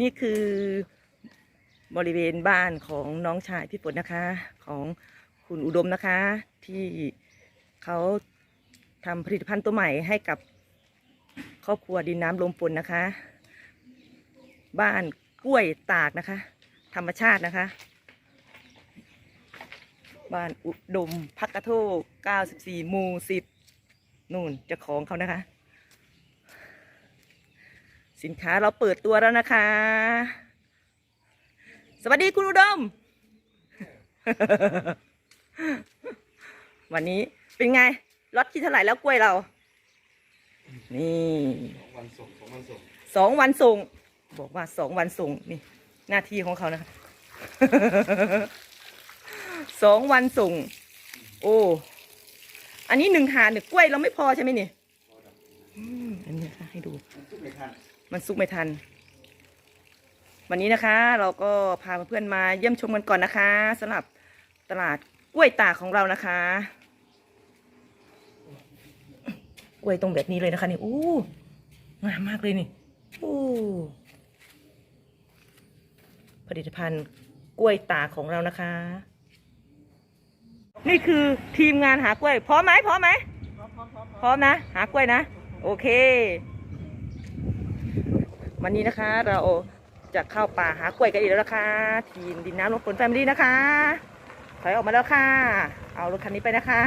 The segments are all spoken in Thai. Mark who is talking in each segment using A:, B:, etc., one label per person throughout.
A: นี่คือบริเวณบ้านของน้องชายพี่ฝนนะคะ ของคุณอุดมนะคะ ที่เขาทำผลิตภัณฑ์ตัวใหม่ให้กับครอบครัวดินน้ำลมฝนนะคะ บ้านกล้วยตากนะคะ ธรรมชาตินะคะ บ้านอุดมพักกระโทก94หมู่10นู่นจ้าของเขานะคะ สินค้าเราเปิดตัวแล้วนะคะ สวัสดีคุณอุดม วันนี้เป็นไงล็อตที่เท่าไหร่แล้วกล้วยเรา นี่
B: วันส่งสองวันส่ง
A: สองวันส่ง บอกว่าสองวันส่งนี่ หน้าที่ของเขานะคะสองวันส่ง โอ้ อันนี้หนึ่งหาหนึ่งกล้วยเราไม่พอใช่ไหมนี่ อืมอันนี้นะคะให้ดู
B: ทุกในทัน
A: มันซุกไม่ทัน วันนี้นะคะ เราก็พาเพื่อนๆมาเยี่ยมชมกันก่อนนะคะสำหรับตลาดกล้วยตากของเรานะคะ กล้วยตรงแบบนี้เลยนะคะนี่อู้งามมากเลยนี่อู้ผลิตภัณฑ์กล้วยตากของเรานะคะ นี่คือทีมงานหากล้วยพร้อมไหมพร้อมไหมพร้อมนะ หากล้วยนะ โอเค วันนี้นะคะ เราจะเข้าป่าหากล้วยกันอีกแล้วนะคะทีมดินน้ำลมฝนแฟมิลี่นะคะถอยออกมาแล้วค่ะ เอารถคันนี้ไปนะคะ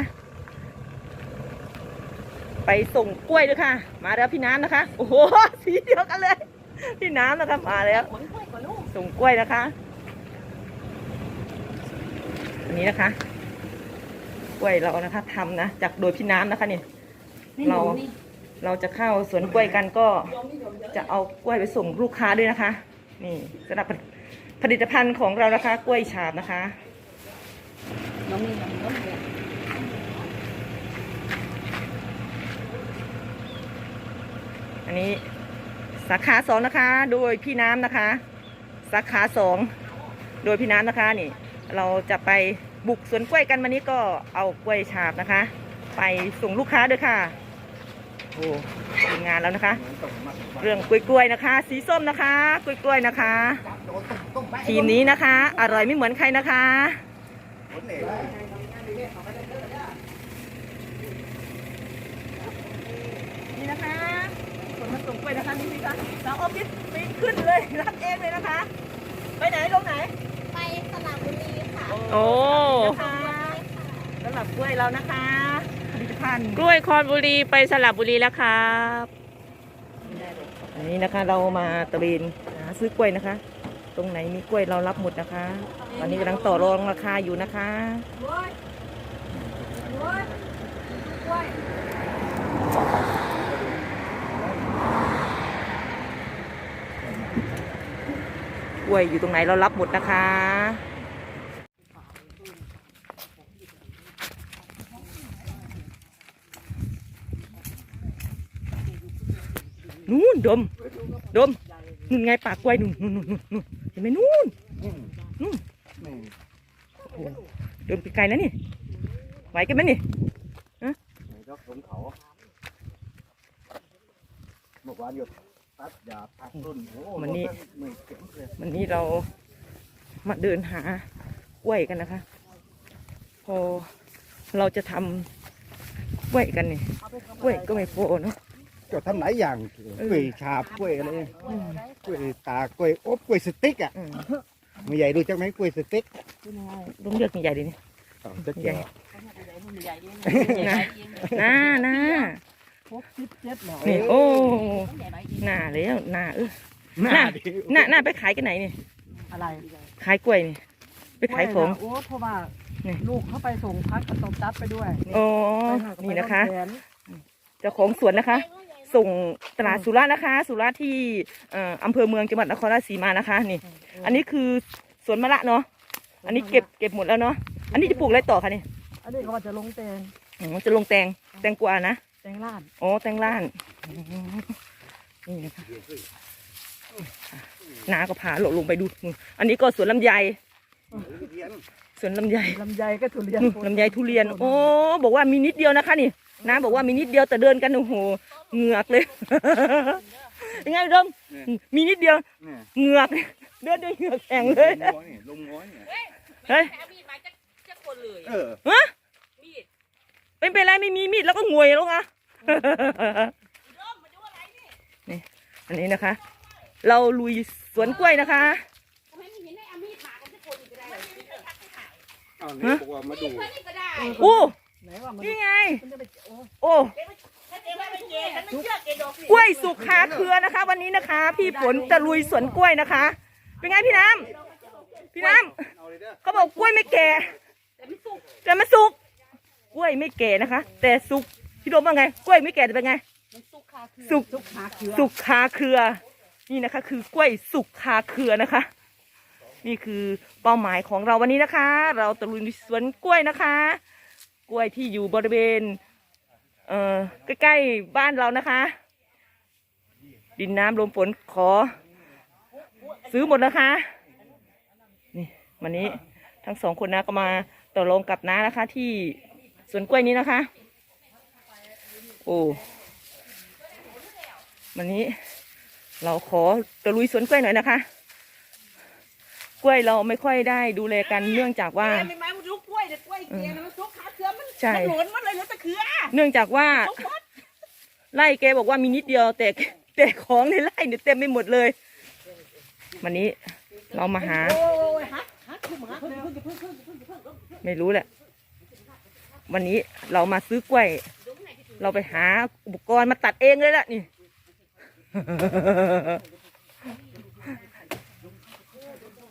A: ไปส่งกล้วยเลยค่ะ มาแล้วพี่น้ำนะคะ โอ้โหสีเดียวกันเลย พี่น้ำนะคะมาแล้วส่งกล้วยนะคะอันนี้นะคะกล้วยเรานะคะทำนะจากโดยพี่น้ำนะคะนี่เรา เราจะเข้าสวนกล้วยกันก็จะเอากล้วยไปส่งลูกค้าด้วยนะคะ นี่สำหรับผลิตภัณฑ์ของเรานะคะ กล้วยฉาบนะคะ
C: น้องมีน้องมีอัน
A: นี้สาขาสองนะคะ โดยพี่น้ำนะคะ สาขาสองโดยพี่น้ำนะคะนี่ เราจะไปบุกสวนกล้วยกันวันนี้ก็เอากล้วยฉาบนะคะ ไปส่งลูกค้าด้วยค่ะ โอ้ทีมงานแล้วนะคะ
B: เหมือนส่งมาส่งมา
A: เรื่องกล้วยๆนะคะ สีส้มนะคะกล้วยๆนะคะ
B: โดนต้มต้มไป
A: ทีมนี้นะคะ อร่อยไม่เหมือนใครนะคะ
B: ผลเอกเลย
A: นี่นะคะขนมาส่งกล้วยนะคะนี่สิคะสาวออฟฟิศปีนขึ้นเลยรับเองเลยนะคะ ไปไหนลงไหน
C: ไปสระบุรีค่ะ
A: โอ้นะคะสำหรับกล้วยเรานะคะ ผลิตภัณฑ์
D: กล้วยคอนบุรีไปสระบุรีแล้วครับ
A: อันนี้นะคะเรามาตะเวนหาซื้อกล้วยนะคะ ตรงไหนมีกล้วยเรารับหมดนะคะ ตอนนี้กำลังต่อรองราคาอยู่นะคะกล้วยอยู่ตรงไหนเรารับหมดนะคะ นู่นดม ดมนู่นไงปากกล้วยนู่นนู่นนู่นนู่นเห็นไหมนู่น
B: อืม
A: นู่น
B: นี่
A: โอ้โหเดินไปไกลแล้วนี่ไหวกันไหมนี่
B: ไหนเจ้าสมเขาเมื่อวานหยุดตัดยาพักรุ่นโอ้โห
A: วันนี้
B: หนึ่งเข็มเลย
A: วันนี้เรามาเดินหากล้วยกันนะคะ พอเราจะทำกล้วยกันนี่กล้วยก็ไม่พอเนาะ
B: ก็ทำหลายอย่าง
A: เออ
B: กล้วยฉาบกล้วยอะไร
A: อืม
B: กล้วยตากกล้วยอบกล้วยสติ๊กอะ
A: อืม
B: ไม่ใหญ่ดูจักไหมกล้วยสติ๊ก
A: ต้องเลือกใหญ่ๆเลยนี่
B: อ๋อจะ
A: ใหญ่
B: แก่
A: น่าน่า
C: หกสิบเจ็ดหน่อย
A: นี่โอ้หน้าแล้วหน้าเออ
B: หน้าดิ
A: หน้าหน้าไปขายกันไหนนี่
C: อะไร
A: ขายกล้วยนี่ไปขายของ
C: โอ้เพราะว่า
A: นี่
C: ลูกเขาไปส่งพักกับตบจับไปด้วย
A: อ๋อ
C: ไปหากับ
A: นี่
C: ไป
A: นะคะ
C: แขน
A: เจ้าของสวนนะคะ ส่งตลาดสุราษฎร์นะคะ สุราษฎร์ที่เอ่ออำเภอเมืองจังหวัดนครราชสีมานะคะนี่ อันนี้คือสวนมะละเนาะอันนี้เก็บเก็บหมดแล้วเนาะอันนี้จะปลูกอะไรต่อคะนี่
C: อันนี้ก็ว่าจะลงแตง
A: อ๋อจะลงแตงแตงกวานะ
C: แตงลาด
A: อ๋อแตงล้านอ๋อนี่นะคะนาก็พาลงลงไปดูนู่นอันนี้ก็สวนลำไยสวนลำไย
C: ลำไยก็ทุเรียน
A: นู่นลำไยทุเรียน โอ้บอกว่ามีนิดเดียวนะคะนี่น้าบอกว่ามีนิดเดียวแต่เดินกันโอ้โห เหงือกเลยเป็นไงอุดม
B: เนี่ย
A: มีนิดเดียว
B: เนี่ย
A: เหงือกเดินด้วยเหงือกแข็งเลย
B: ลงง้อยเนี่ยลงง้อยเนี่ย
A: เฮ้ย
D: แถมีดมาจะจะคนเลย
B: เออ
A: ฮะ
D: มีด
A: เป็นไปไรไม่มีมีดแล้วก็งวยแล้วไง
D: ร่มมาดูอะไรนี่
A: อันนี้นะคะ เราลุยสวนกล้วยนะคะ
D: ทำไมไม่เห็นได้เอามีดมากันจะคนอีกก็ได้
B: เอาเนี่ยบอกว่ามาดู
D: เพื่อนนี่ก็ได้
A: อู้
C: ไหนว่ามัน
A: นี่ไง
C: มันจะไปโอ้
A: โอ้
D: ถ้าเจ๊ว่าไม่เจ๊ฉันไม่เชื่อเจ๊ดอก
A: กล้วยสุกคาเครือนะคะ วันนี้นะคะ พี่ฝนจะลุยสวนกล้วยนะคะ เป็นไงพี่น้ำพี่น้
B: เอาเลยเด้อำ
A: เขาบอกกล้วยไม่แก่
D: แต่มันสุก
A: แต่มันสุกกล้วยไม่แก่นะคะ แต่สุกพี่โดมว่าไง กล้วยไม่แก่แต่เป็นไง
D: มันสุกคาคือ
A: สุก
C: ทุกขาเขือ
A: สุกคาเครือ นี่นะคะ คือกล้วยสุกคาเครือนะคะ นี่คือเป้าหมายของเราวันนี้นะคะ เราตะลุยสวนกล้วยนะคะ กล้วยที่อยู่บริเวณเออใกล้ๆบ้านเรานะคะ ดินน้ำลมฝนขอ ซื้อหมดนะคะ นี่วันนี้ทั้งสองคนนะก็มาต่อรองกับน้านะคะ ที่สวนกล้วยนี้นะคะ โอ้วันนี้เราขอตะลุยสวนกล้วยหน่อยนะคะ กล้วยเราไม่ค่อยได้ดูแลกันเนื่องจากว่า
D: ไม่ไม้มันลูกกล้วยแต่กล้วยเจ๊นมันสุก
A: ใช่
D: มันหล่นมันเลยเหลือแต่เครือ
A: เนื่องจากว่า
D: สุกหมด
A: ไล่แกบอกว่ามีนิดเดียวแต่แต่ของในไร่เนี่ยเต็มไปหมดเลย วันนี้เรามาหา
D: โอ้ยฮักฮักคือหมาเพิ่งเพิ่งเพิ่งเพิ่งเพิ่งเพิ่งเพิ่ง
A: ไม่รู้แหละ วันนี้เรามาซื้อกล้วย เราไปหาอุปกรณ์มาตัดเองเลยล่ะนี่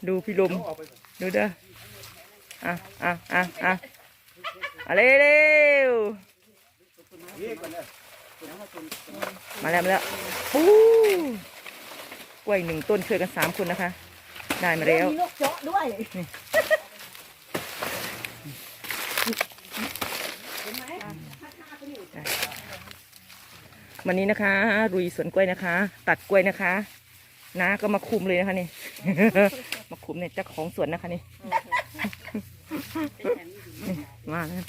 A: ดูพี่ลมดูเด้ออะอะอะอะ เอาเร็วเร็ว
B: นี่ก่อนเลย
A: มาแล้วมาแล้วปูกล้วยหนึ่งต้นช่วยกันสามคนนะคะ ได้มาแล้ว
C: มีนกเจาะด้วย
A: วันนี้นะคะรุยสวนกล้วยนะคะ ตัดกล้วยนะคะน้าก็มาคุมเลยนะคะนี่ มาคุมเนี่ยเจ้าของสวนนะคะนี่นี่มาแล้ว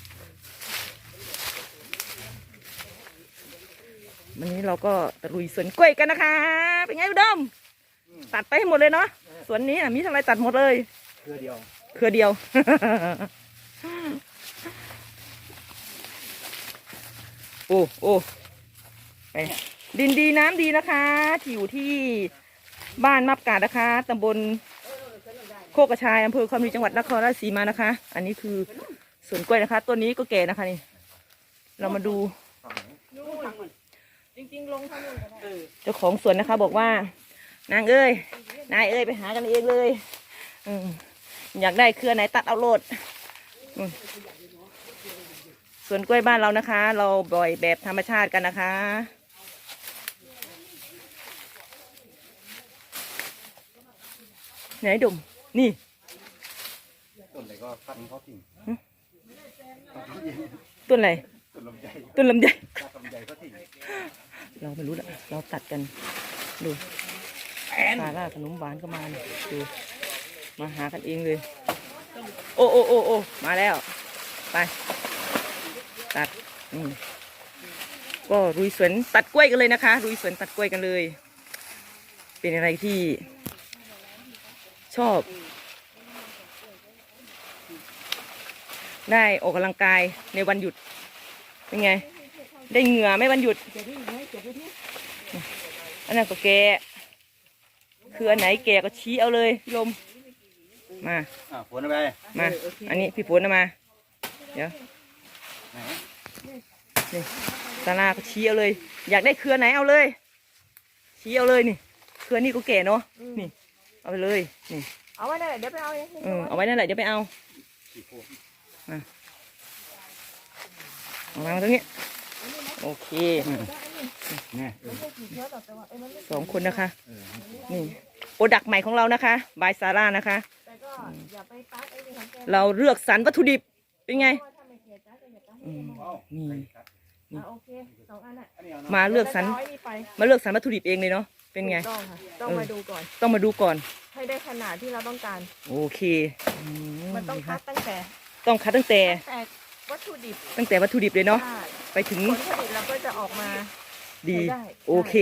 A: วันนี้เราก็ตะลุยสวนกล้วยกันนะคะ เป็นไงอุดมตัดไปให้หมดเลยเนาะสวนนี้อะมีทำอะไรตัดหมดเลย
B: เครือเดียว
A: เครือเดียว โอ้โอ้ไปดินดีน้ำดีนะคะที่อยู่ที่บ้านมับกาดนะคะตำบลโคกกระชายอำเภอคอมรีจังหวัดนครราชสีมานะคะ อันนี้คือสวนกล้วยนะคะ ต้นนี้ก็แก่นะคะนี่ เรามาดู
C: จริงๆลงทางนู้นก็ได้
A: เจ้าของสวนนะคะบอกว่า นางเอ้ยนายเอ้ยไปหากันเองเลยอืมอยากได้เครือไหนตัดเอาโลดนู่นสวนกล้วยบ้านเรานะคะ เราบ่อยแบบธรรมชาติกันนะคะไหนดมนี่
B: ต้นไหนก็ฟันเขาทิ้ง
A: ต้นอะไร
B: ต้นลำไย
A: ต้นลำไย
B: ตัดลำไย เขาทิ้ง
A: เราไม่รู้ละเราตัดกัน ดูซาร่าขนมหวานก็มาเนี่ยดูมาหากันเองเลย โอ้โอ้โอ้โอ้มาแล้ว ไป ตัดอืมก็รุยสวนตัดกล้วยกันเลยนะคะ รุยสวนตัดกล้วยกันเลย เป็นอะไรที่ ชอบ ได้ออกกำลังกายในวันหยุด เป็นไง ได้เหงื่อไหม่วันหยุด อันนั้นก็แกะคืออันไหนแกะก็ชี้เอาเลยพี่ลม มา
B: อะฝนเอาไป
A: มา อันนี้พี่ฝนเอามา เดี๋ยว
B: ไหน
A: นี่ซาร่าก็ชี้เอาเลย อยากได้เครือไหนเอาเลย ชี้เอาเลยนี่ เครือนี่ก็แก่เนาะ นี่ เอาไปเลย นี่
C: เอาไว้ได้เดี๋ยวไปเอาเอง
A: เออเอาไว้นั่นแหละเดี๋ยวไปเอา
B: สี่โพด
A: เอามาตรงนี้ โอเค
B: เนี่ย
A: สองคนนะคะ
B: เออ
A: นี่โปรดักต์ใหม่ของเรานะคะ บายซาร่านะคะ
C: แต่ก็อย่าไปตัดไอ้นี่ของแก
A: เราเลือกสรรวัตถุดิบเป็นไง
C: เพราะว่าถ้าไม่เกลียดตัดก็อย่าตัด
A: อืม
B: เอา
A: นี่
B: ครับ
C: อะโอเคสองอันอะ
B: อันนี้เอานะ
A: มาเลือกสรร
C: ดี๋ยวจะาไนี่ไป
A: มาเลือกสรรวัตถุดิบเองเลยเนาะเป็นไง
C: ถูกต้องค่ะต้องมาดูก่อน
A: ต้องมาดูก่อน
C: ให้ได้ขนาดที่เราต้องการ
A: โอเคอื
C: มันต้อง
A: ดี
C: คั
A: ค่ะ
C: ดตั้งแต่
A: ต้องคัดตั้งแต่
C: แต่ วัตถุดิบ
A: ตั้งแต่วัตถุดิบเลยเนาะ
C: ใช่
A: ไปถึง
C: ผลผลิตเราก็จะออกมา
A: ดี
C: ใช้ได้
A: โอเค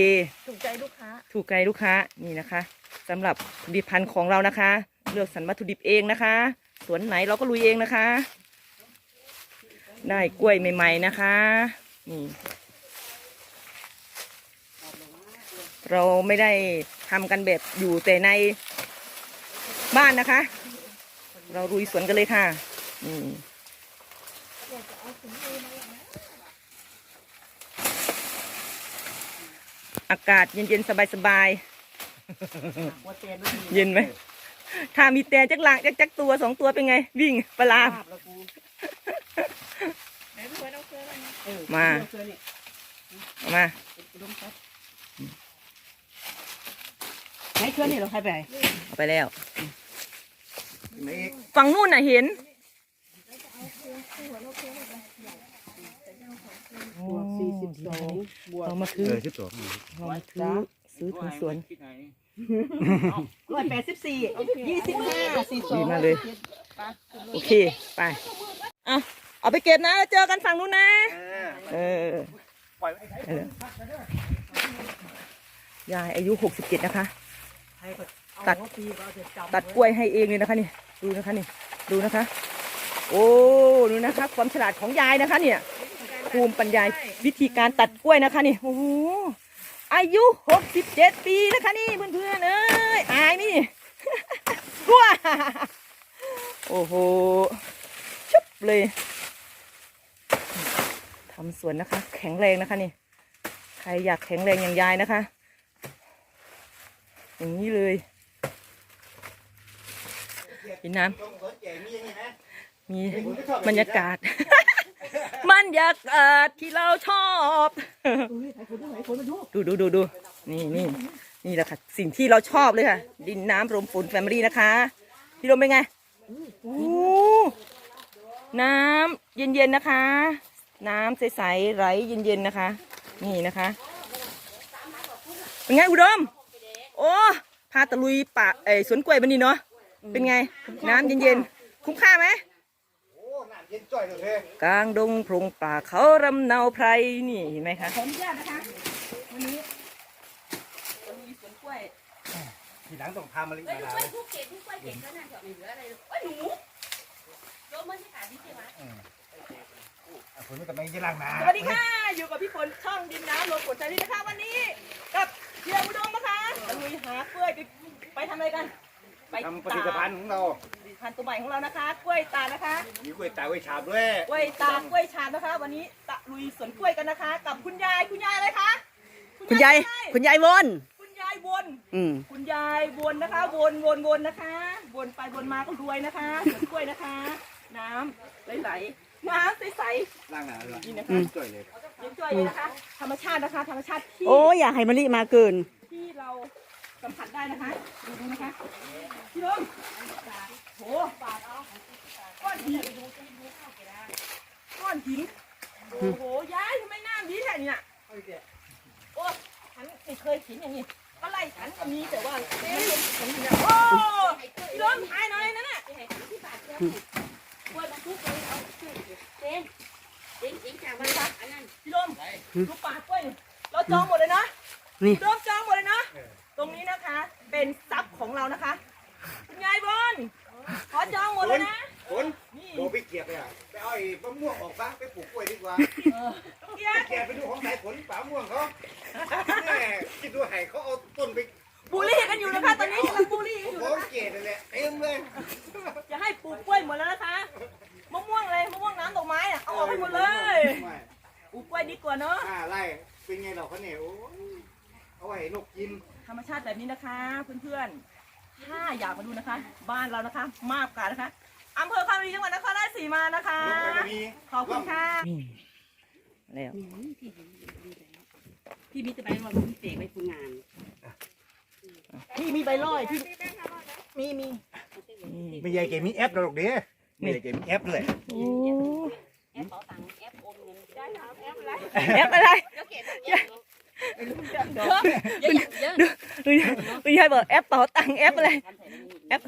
C: ถูกใจลูกค้า
A: ถูกใจลูกค้านี่นะคะสำหรับผลิตภัณฑ์ของเรานะคะ เลือกสรรวัตถุดิบเองนะคะ สวนไหนเราก็ลุยเองนะคะ ได้กล้วยใหม่ ๆนะคะนี่เราไม่ได้ทำกันแบบอยู่แต่ในบ้านนะคะ เราลุยสวนกันเลยค่ะนี่ อากาศเย็นๆสบายๆ
D: หัวเตียนด้วย
A: เย็นไหม ถ้ามีแต่จักหลังจักจักตัวสองตัวเป็นไง วิ่งปลา
D: ภาพแล้วกู
C: ไหนพี่เฟิร์นเอาเครื่องอะไรมา
D: เออ
A: มา
D: เสื้อนี่
A: เอามา
D: อุดมทรัพย์ไหนเครื่องนี่เราใครไปไหน
A: เอาไปแล้ว
B: ไม่อีก
A: ฝั่งนู่นน่ะเห็น
D: บวกสี่สิบสองบวก
A: เรามา
B: เอ
A: ซื้อ
B: อสิบสอง
A: เรามาซื้อซื้อถึงสวน
D: ร้อยแปดสิบสี่ยี่สิบห้าสี่สอ
A: ดี
D: ง
A: มากเลย โอเค ไปเอาเอาไปเก็บนะแล้วเจอกันฝั่งนู้นนะเออ
B: ปล่อยไว้
A: เออยายอายุหกสิบเจ็ดนะคะ ตัด ตัดกล้วยให้เองเลยนะคะนี่ ดูนะคะนี่ ดูนะคะ โอ้ ดูนะคะ ความฉลาดของยายนะคะ เนี่ย ภูมิปัญญาวิธีการตัดกล้วยนะคะนี่โอ้โหอายุหกสิบเจ็ดปีนะคะนี่เพื่อนๆเอ้ยอายนี่ว้าโอ้โหชุบเลยทำสวนนะคะ แข็งแรงนะคะนี่ใครอยากแข็งแรงอย่างยายนะคะ อย่างนี้เลยกินน้ำ
B: ต้องสนใจมีอย่างนี้นะ
A: มีบรรยากาศ บรรยากาศที่เราชอบ ดูดูดูดูนี่นี่นี่แหละค่ะ สิ่งที่เราชอบเลยค่ะ ดินน้ำรวมฝนแฟมิลี่นะคะ พี่ลมเป็นไงโอ้น้ำเย็นๆนะคะ น้ำใสๆไหลเย็นๆนะคะ นี่นะคะ เป็นไงอุดม โอ้พาตะลุยป่าเอ้ยสวนกล้วยบันนี้เนาะเป็นไง น้ำเย็นๆ คุ้มค่าไหม กลางดงพรงป่าเขารำเนาไพรนี่เห็นไหมคะขออนุญาตนะคะวันนี้ตะลุยสวนกล้วย
B: ทีหลังต้องพามาลิมาลาเลย
C: ผู้เก่งผู้กล้วยเก่งก็น่าจะไม่เหลืออะไรเลยโอ้ยหนูโยมมันที่ขาดีใช่ไหม
B: อะฝนมันก็ไม่ยี่ลังนา
A: สวัสดีค่ะ อยู่กับพี่ฝนช่องดินน้ำลมฝนใจนี่นะคะวันนี้กับเฮียอุดมนะคะตะลุยหากล้วยไปไปทำอะไรกัน ไป
B: ทำผลิตภัณฑ์ของเรา
A: ผลิตภัณฑ์ตัวใหม่ของเรานะคะ กล้วยตาลนะคะ
B: มีกล้วยตากล้วยฉาบด้วย
A: กล้วยตากล้วยชาญนะคะ วันนี้ตะลุยสวนกล้วยกันนะคะ กับคุณยายคุณยายอะไรคะ
D: คุณยาย
A: อะไร
D: คุณยายวน
A: คุณยายวน
D: อืม
A: คุณยายวนนะคะ วนวนวนนะคะวนไปวนมาก็รวยนะคะสวนกล้วยนะคะ น้ำไหลๆน้ำใส
B: ล่างนาเลย
A: ๆนี่นะคะ
B: จ่อยเลย
A: เย็นจ้อยเลยนะคะ ธรรมชาตินะคะ ธรรมชาติที่
D: โอ้อยากให้มะลิมาเกิน
A: ที่เราสัมผัสได้นะคะ ดูดูนะคะพี่ลม โหก้อนหินก้อนหินโอ้โหยายทำไมน้ำดีแค่นี้น่ะโอ้ฉันไม่เคยเห็นอย่างนี้ก็ไล่ฉันก็มีแต่ว่าเอ๊ะฉันเนี่ยโอ้พี่ลมหายหน่อยนั่นน่ะ
C: กล้วยมาทุกเลยเอาเต็มเต็มเต็มจากมันรักอันนั้น
A: พี่ลมดูปากกล้วยนี่เราจองหมดเลยนะ
D: นี่
A: พี่ลมจองหมดเลยนะ ตรงนี้นะคะ เป็นทรัพย์ของเรานะคะคุณยายบอล ขอจองหมดเลยนะ
B: ฝน
A: นี่
B: โดไปเกียบเลยอะไปเอาไอ้มะม่วงออกบ้างไปปลูกกล้วยดีกว่า
A: เกียร์
B: แกไปดูของสายฝนป่าม่วงเขาแม่คิดดูให้เขาเอาต้นไป
A: บูลลี่กันอยู่นะคะตอนนี้กำลังบูลลี่กันอยู่
B: โอ้
A: นะคะ
B: เกศเลยแหละเต็มเลย
A: จะให้ปลูกกล้วยหมดแล้วนะคะมะม่วงเลยมะม่วงน้ำดอกไม้อะเอาออกให้หมดเลย
B: ไม่
A: ปลูกกล้วยดีกว่าเนาะ
B: ห้าไร่เป็นไงดอกเขาเนี่ยโอ้ยเอาไว้ให้นกกิน
A: ธรรมชาติแบบนี้นะคะเพื่อนๆ ถ้าอยากมาดูนะคะ บ้านเรานะคะ มากกว่านะคะอำเภอคอนบุรีจังหวัดนครราชสีมานะคะ
B: นกไปก็มี
A: ขอบคุณค่ะแล้ว
D: พี่มิตรไปว่าพี่เตะไปฝึกงาน
A: พี่มีใบลอยพี่มีมี
B: ไม่ใหญ่เกมีแอปหรอกเด้ไม่ใหญ่เกมีแอปเลย
A: โอ้
C: แอปเป๋าตังค์แอปโอนเงินได้ถามแอปอะไร
A: แอปอะไร
C: แล้ยเยอะเยอะ
A: คุณยายบอกแอปเป๋าตังค์แอปอะไรแอป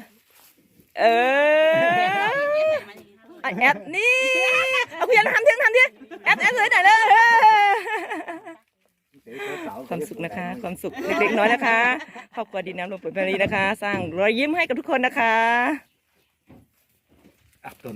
A: เออแอปนี่เอาคุณยายทำเที่ยงทำดิแอปแอปเลยไหนเลยความสุขนะคะ ความสุขเล็กๆน้อยนะคะครอบครัวดินน้ำลมฝนแผ่นดินะคะ สร้างรอยยิ้มให้กับทุกคนนะคะ
B: อะต้น